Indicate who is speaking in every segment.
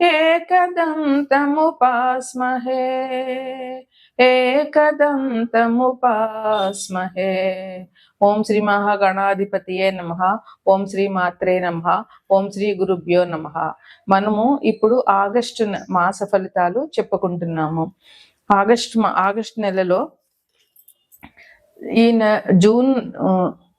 Speaker 1: ఏకదంతముపాస్మహే ఏకదంతముపాస్మహే ఓం శ్రీ మహాగణాధిపతియే నమ. ఓం శ్రీ మాత్రే నమ. ఓం శ్రీ గురుభ్యో నమ. మనము ఇప్పుడు ఆగస్టు మాస ఫలితాలు చెప్పుకుంటున్నాము. ఆగస్టు మా- ఆగస్టు నెలలో ఈ జూన్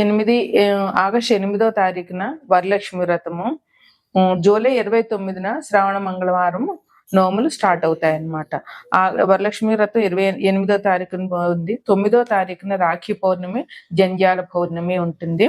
Speaker 1: ఎనిమిది ఆగస్ట్ ఆగస్టు ఎనిమిదో తారీఖున వరలక్ష్మి వ్రతము. జూలై ఇరవై తొమ్మిదిన శ్రావణ మంగళవారం నోములు స్టార్ట్ అవుతాయి అన్నమాట ఆ వరలక్ష్మి వ్రతం ఇరవై ఎనిమిదో తారీఖున ఉంది. తొమ్మిదో తారీఖున రాఖీ పౌర్ణమి జంధ్యాల పౌర్ణమి ఉంటుంది.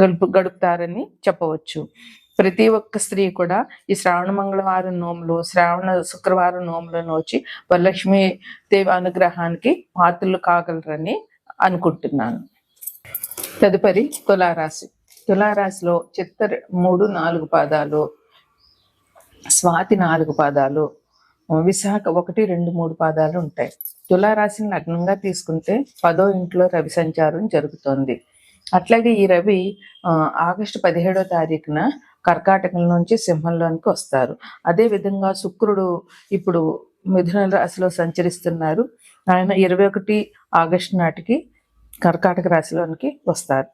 Speaker 1: గడుపు గడుపుతారని చెప్పవచ్చు. ప్రతి ఒక్క స్త్రీ కూడా ఈ శ్రావణ మంగళవారం నోములు శ్రావణ శుక్రవారం నోములను వచ్చి వరలక్ష్మి దేవి అనుగ్రహానికి పాత్రలు కాగలరని అనుకుంటున్నాను. తదుపరి తులారాశి. తులారాశిలో చిత్త మూడు నాలుగు పాదాలు స్వాతి నాలుగు పాదాలు విశాఖ ఒకటి రెండు మూడు పాదాలు ఉంటాయి. తులారాశిని లగ్నంగా తీసుకుంటే పదో ఇంట్లో రవి సంచారం జరుగుతోంది. అట్లాగే ఈ రవి ఆగస్టు పదిహేడో తారీఖున కర్కాటకం నుంచి సింహంలోనికి వస్తారు. అదే విధంగా శుక్రుడు ఇప్పుడు మిథున రాశిలో సంచరిస్తున్నారు. ఆయన ఇరవై ఒకటి ఆగస్టు నాటికి కర్కాటక రాశిలోనికి వస్తారు.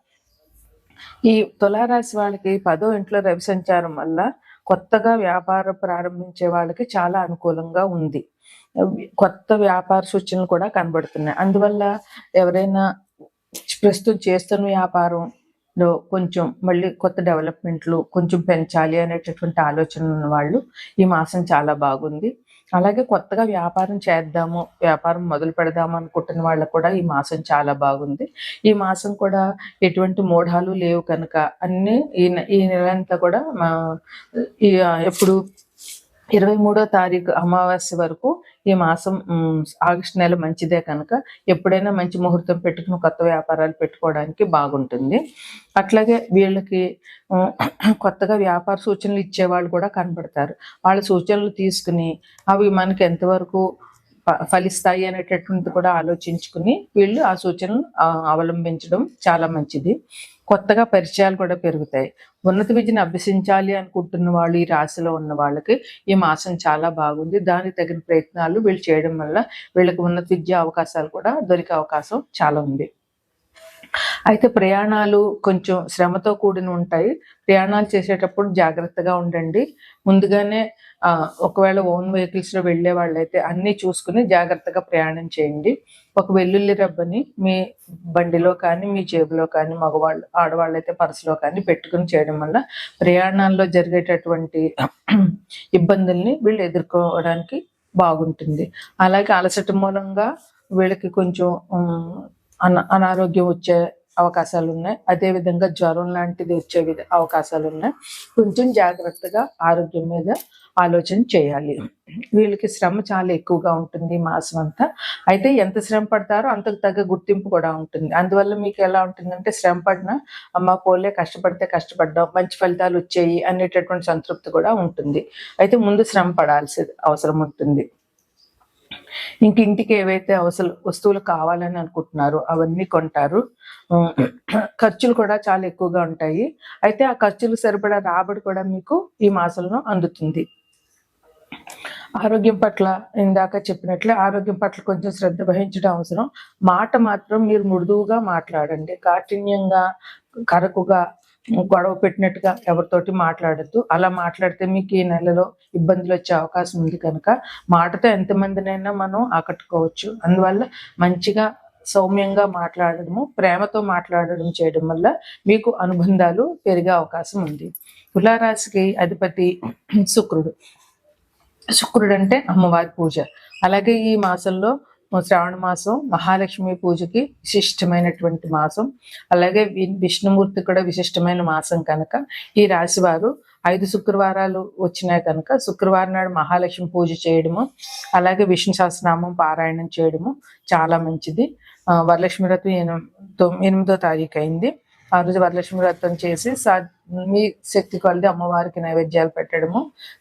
Speaker 1: ఈ తులారాశి వాళ్ళకి పదో ఇంట్లో రవి సంచారం వల్ల కొత్తగా వ్యాపారం ప్రారంభించే వాళ్ళకి చాలా అనుకూలంగా ఉంది. కొత్త వ్యాపార సూచనలు కూడా కనబడుతున్నాయి. అందువల్ల ఎవరైనా ప్రస్తుతం చేస్తున్న వ్యాపారంలో కొంచెం మళ్ళీ కొత్త డెవలప్మెంట్లు కొంచెం పెంచాలి అనేటటువంటి ఆలోచన ఉన్న వాళ్ళు ఈ మాసం చాలా బాగుంది. అలాగే కొత్తగా వ్యాపారం చేద్దాము వ్యాపారం మొదలు పెడదాము అనుకుంటున్న వాళ్ళకు కూడా ఈ మాసం చాలా బాగుంది. ఈ మాసం కూడా ఎటువంటి మూఢాలు లేవు కనుక అన్ని ఈ నె- ఈ నెలంతా కూడా మా ఎప్పుడు ఇరవై మూడో తారీఖు అమావాస్య వరకు ఈ మాసం ఆగస్టు నెల మంచిదే కనుక ఎప్పుడైనా మంచి ముహూర్తం పెట్టుకుని కొత్త వ్యాపారాలు పెట్టుకోవడానికి బాగుంటుంది. అట్లాగే వీళ్ళకి కొత్తగా వ్యాపార సూచనలు ఇచ్చేవాళ్ళు కూడా కనబడతారు. వాళ్ళ సూచనలు తీసుకుని అవి మనకి ఎంతవరకు ఫలిస్తాయి అనేటటువంటి కూడా ఆలోచించుకుని వీళ్ళు ఆ సూచనలు అవలంబించడం చాలా మంచిది. కొత్తగా పరిచయాలు కూడా పెరుగుతాయి. ఉన్నత విద్యను అభ్యసించాలి అనుకుంటున్న వాళ్ళు ఈ రాశిలో ఉన్న వాళ్ళకి ఈ మాసం చాలా బాగుంది. దానికి తగిన ప్రయత్నాలు వీళ్ళు చేయడం వల్ల వీళ్ళకి ఉన్నత విద్యా అవకాశాలు కూడా దొరికే అవకాశం చాలా ఉంది. అయితే ప్రయాణాలు కొంచెం శ్రమతో కూడిన ఉంటాయి. ప్రయాణాలు చేసేటప్పుడు జాగ్రత్తగా ఉండండి. ముందుగానే ఒకవేళ ఓన్ వెహికల్స్లో వాళ్ళైతే అన్ని చూసుకుని జాగ్రత్తగా ప్రయాణం చేయండి. ఒక వెల్లుల్లి రబ్బని మీ బండిలో కానీ మీ జేబులో కానీ మగవాళ్ళు ఆడవాళ్ళు అయితే పర్సులో కానీ పెట్టుకుని చేయడం వల్ల ప్రయాణాల్లో జరిగేటటువంటి ఇబ్బందుల్ని వీళ్ళు ఎదుర్కోవడానికి బాగుంటుంది. అలాగే అలసట మూలంగా వీళ్ళకి కొంచెం అన అనారోగ్యం వచ్చే అవకాశాలు ఉన్నాయి అదే విధంగా జ్వరం లాంటిది వచ్చే విధ అవకాశాలు ఉన్నాయి కొంచెం జాగ్రత్తగా ఆరోగ్యం మీద ఆలోచన చేయాలి. వీళ్ళకి శ్రమ చాలా ఎక్కువగా ఉంటుంది మాసం అంతా. అయితే ఎంత శ్రమ పడతారో అంతకు తగ్గ గుర్తింపు కూడా ఉంటుంది. అందువల్ల మీకు ఎలా ఉంటుందంటే శ్రమ పడినా అమ్మ పోలే కష్టపడితే కష్టపడ్డాం మంచి ఫలితాలు వచ్చాయి అనేటటువంటి సంతృప్తి కూడా ఉంటుంది. అయితే ముందు శ్రమ పడాల్సి అవసరం ఉంటుంది. ఇంక ఇంటికి ఏవైతే అవసరం వస్తువులు కావాలని అనుకుంటున్నారో అవన్నీ కొంటారు. ఖర్చులు కూడా చాలా ఎక్కువగా ఉంటాయి. అయితే ఆ ఖర్చులు సరిపడా రాబడి కూడా మీకు ఈ మాసంలో అందుతుంది. ఆరోగ్యం పట్ల ఇందాక చెప్పినట్లే ఆరోగ్యం పట్ల కొంచెం శ్రద్ధ వహించడం అవసరం. మాట మాత్రం మీరు మృదువుగా మాట్లాడండి. కాఠిన్యంగా కరకుగా గొడవ పెట్టినట్టుగా ఎవరితోటి మాట్లాడద్దు. అలా మాట్లాడితే మీకు ఈ నెలలో ఇబ్బందులు వచ్చే అవకాశం ఉంది కనుక మాటతో ఎంతమందినైనా మనం ఆకట్టుకోవచ్చు. అందువల్ల మంచిగా సౌమ్యంగా మాట్లాడడము ప్రేమతో మాట్లాడడం చేయడం వల్ల మీకు అనుబంధాలు పెరిగే అవకాశం ఉంది. తులారాశికి అధిపతి శుక్రుడు. శుక్రుడు అంటే అమ్మవారి పూజ. అలాగే ఈ మాసంలో శ్రావణ మాసం మహాలక్ష్మి పూజకి విశిష్టమైనటువంటి మాసం. అలాగే వి- విష్ణుమూర్తి కూడా విశిష్టమైన మాసం కనుక. ఈ రాశి వారు ఐదు శుక్రవారాలు వచ్చినాయి కనుక. శుక్రవారం నాడు మహాలక్ష్మి పూజ చేయడము అలాగే విష్ణు సహస్రనామం పారాయణం చేయడము చాలా మంచిది. వరలక్ష్మి వ్రతం ఎనిమిదో తారీఖు అయింది. ఆ రోజు వరలక్ష్మి వ్రతం చేసి సా మీ శక్తి కొలది అమ్మవారికి నైవేద్యాలు పెట్టడము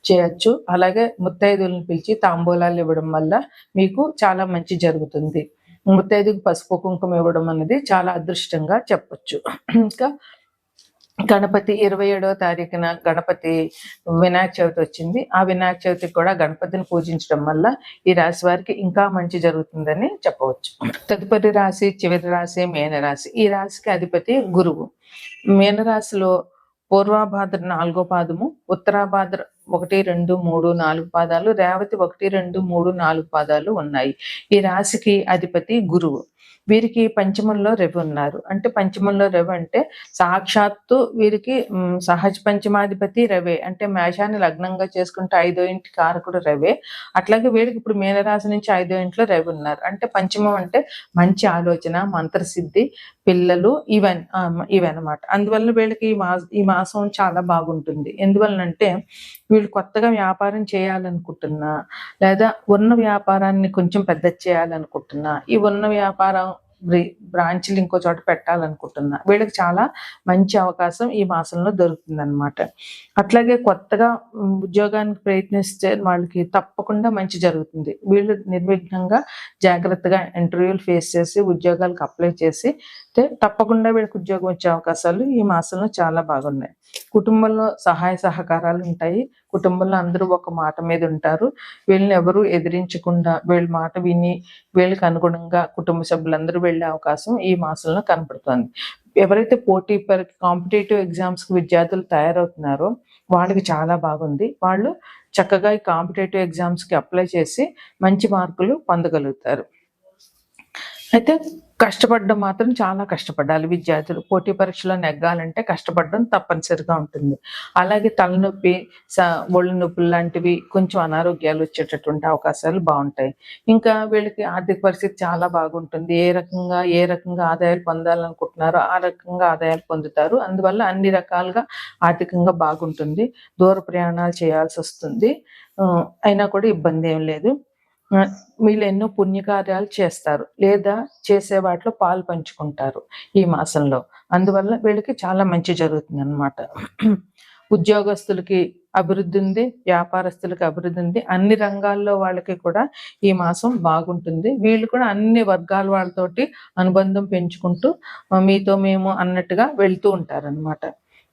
Speaker 1: చేయొచ్చు. అలాగే ముత్తైదులను పిలిచి తాంబూలాలు ఇవ్వడం వల్ల మీకు చాలా మంచి జరుగుతుంది. ముత్తైదుకు పసుపు కుంకుమ ఇవ్వడం అనేది చాలా అదృష్టంగా చెప్పొచ్చు. ఇంకా గణపతి ఇరవై ఏడవ తారీఖున గణపతి వినాయక చవితి వచ్చింది. ఆ వినాయక చవితికి కూడా గణపతిని పూజించడం వల్ల ఈ రాశి వారికి ఇంకా మంచి జరుగుతుందని చెప్పవచ్చు. తదుపరి రాశి చివరి రాశి మేనరాశి. ఈ రాశికి అధిపతి గురువు. మేనరాశిలో పూర్వాభాద్ర నాలుగో పాదము ఉత్తరాభాద్ర ఒకటి రెండు మూడు నాలుగు పాదాలు రేవతి ఒకటి రెండు మూడు నాలుగు పాదాలు ఉన్నాయి. ఈ రాశికి అధిపతి గురువు. వీరికి పంచమంలో రవి ఉన్నారు. అంటే పంచమంలో రవి అంటే సాక్షాత్తు వీరికి సహజ పంచమాధిపతి రవే. అంటే మేషాన్ని లగ్నంగా చేసుకుంటే ఐదో ఇంటి కారకుడు రవే. అట్లాగే వీరికి ఇప్పుడు మీనరాశి నుంచి ఐదో ఇంట్లో రవి ఉన్నారు. అంటే పంచమం అంటే మంచి ఆలోచన మంత్రసిద్ధి పిల్లలు ఇవన్ ఇవన్నమాట. అందువల్ల వీళ్ళకి ఈ మాస ఈ మాసం చాలా బాగుంటుంది. ఎందువలనంటే వీళ్ళు కొత్తగా వ్యాపారం చేయాలనుకుంటున్నా లేదా ఉన్న వ్యాపారాన్ని కొంచెం పెద్ద చేయాలనుకుంటున్నా ఈ ఉన్న వ్యాపారం వ్యాపారం బ్రాంచ్లు ఇంకో చోట పెట్టాలనుకుంటున్నా. వీళ్ళకి చాలా మంచి అవకాశం ఈ మాసంలో దొరుకుతుంది అనమాట అట్లాగే కొత్తగా ఉద్యోగానికి ప్రయత్నిస్తే వాళ్ళకి తప్పకుండా మంచి జరుగుతుంది. వీళ్ళు నిర్విఘ్నంగా జాగ్రత్తగా ఇంటర్వ్యూలు ఫేస్ చేసి ఉద్యోగాలకు అప్లై చేసి అయితే తప్పకుండా వీళ్ళకి ఉద్యోగం వచ్చే అవకాశాలు ఈ మాసంలో చాలా బాగున్నాయి. కుటుంబంలో సహాయ సహకారాలు ఉంటాయి. కుటుంబంలో అందరూ ఒక మాట మీద ఉంటారు. వీళ్ళని ఎవరు ఎదిరించకుండా వీళ్ళ మాట విని వీళ్ళకి అనుగుణంగా కుటుంబ సభ్యులందరూ వెళ్ళే అవకాశం ఈ మాసంలో కనపడుతుంది. ఎవరైతే పోటీ కాంపిటేటివ్ ఎగ్జామ్స్కి విద్యార్థులు తయారవుతున్నారో వాళ్ళకి చాలా బాగుంది. వాళ్ళు చక్కగా ఈ కాంపిటేటివ్ ఎగ్జామ్స్కి అప్లై చేసి మంచి మార్కులు పొందగలుగుతారు. అయితే కష్టపడడం మాత్రం చాలా కష్టపడాలి. విద్యార్థులు పోటీ పరీక్షలో నెగ్గాలంటే కష్టపడడం తప్పనిసరిగా ఉంటుంది. అలాగే తలనొప్పి స- ఒళ్ళు నొప్పులు లాంటివి కొంచెం అనారోగ్యాలు వచ్చేటటువంటి అవకాశాలు బాగుంటాయి. ఇంకా వీళ్ళకి ఆర్థిక పరిస్థితి చాలా బాగుంటుంది. ఏ రకంగా ఏ రకంగా ఆదాయాలు పొందాలనుకుంటున్నారో ఆ రకంగా ఆదాయాలు పొందుతారు. అందువల్ల అన్ని రకాలుగా ఆర్థికంగా బాగుంటుంది. దూర ప్రయాణాలు చేయాల్సి వస్తుంది. అయినా కూడా ఇబ్బంది ఏం లేదు. వీళ్ళు ఎన్నో పుణ్యకార్యాలు చేస్తారు. లేదా చేసే వాటిలో పాలు పంచుకుంటారు ఈ మాసంలో. అందువల్ల వీళ్ళకి చాలా మంచి జరుగుతుంది అనమాట ఉద్యోగస్తులకి అభివృద్ధి ఉంది వ్యాపారస్తులకి అభివృద్ధి ఉంది. అన్ని రంగాల్లో వాళ్ళకి కూడా ఈ మాసం బాగుంటుంది. వీళ్ళు కూడా అన్ని వర్గాల వాళ్ళతోటి అనుబంధం పెంచుకుంటూ మీతో మేము అన్నట్టుగా వెళ్తూ ఉంటారన్నమాట.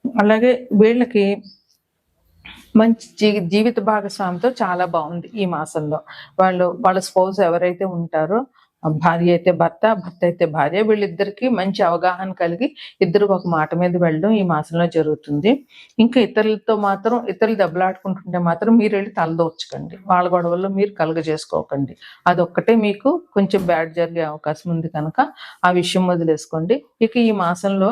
Speaker 1: అలాగే వీళ్ళకి మంచి జీవిత భాగస్వామితో చాలా బాగుంది ఈ మాసంలో. వాళ్ళు వాళ్ళ స్పోజ్ ఎవరైతే ఉంటారో భార్య అయితే భర్త భర్త అయితే భార్య వీళ్ళిద్దరికి మంచి అవగాహన కలిగి ఇద్దరు ఒక మాట మీద వెళ్ళడం ఈ మాసంలో జరుగుతుంది. ఇంకా ఇతరులతో మాత్రం ఇతరులు దెబ్బలాడుకుంటుంటే మాత్రం మీరు వెళ్ళి తలదోచకండి. వాళ్ళ గొడవల్లో మీరు కలుగ చేసుకోకండి అదొక్కటే మీకు కొంచెం బ్యాడ్ జరిగే అవకాశం ఉంది కనుక ఆ విషయం వదిలేసుకోండి. ఇక ఈ మాసంలో